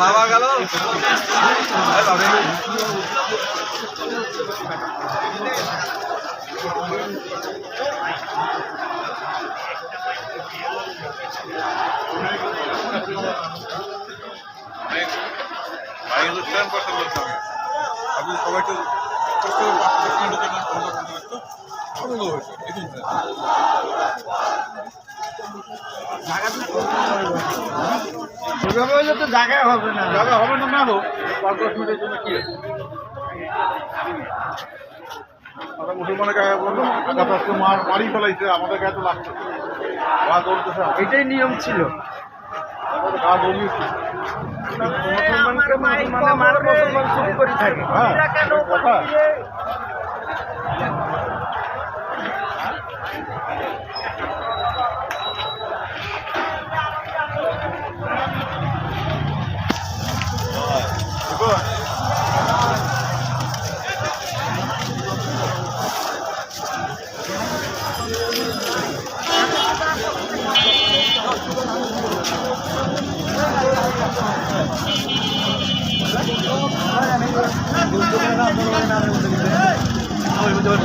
বাবা গেল এই বাবা। বাইরে বলতে হবে আপনি সবাইকে কষ্ট করে পাঁচ দশ মিনিটের জন্য ফোন করতে পারতো আনন্দ হয়েছে এটাই হলে তো জায়গায় হবে না। দাদা হবে না না হোক। পাঁচ দশ মিনিটের জন্য কি আছে? আমরা মুসলমানের গায়ে বললাম আঘাত আসতে মার মারি ফেলাইছে আমাদের গায়ে তো লাগছে। গা জ্বলতেছে এটাই নিয়ম ছিল। গা মুসলমানকে মুসলমানে মার মুসলমান চুপ করে থাকে হ্যাঁ। কথা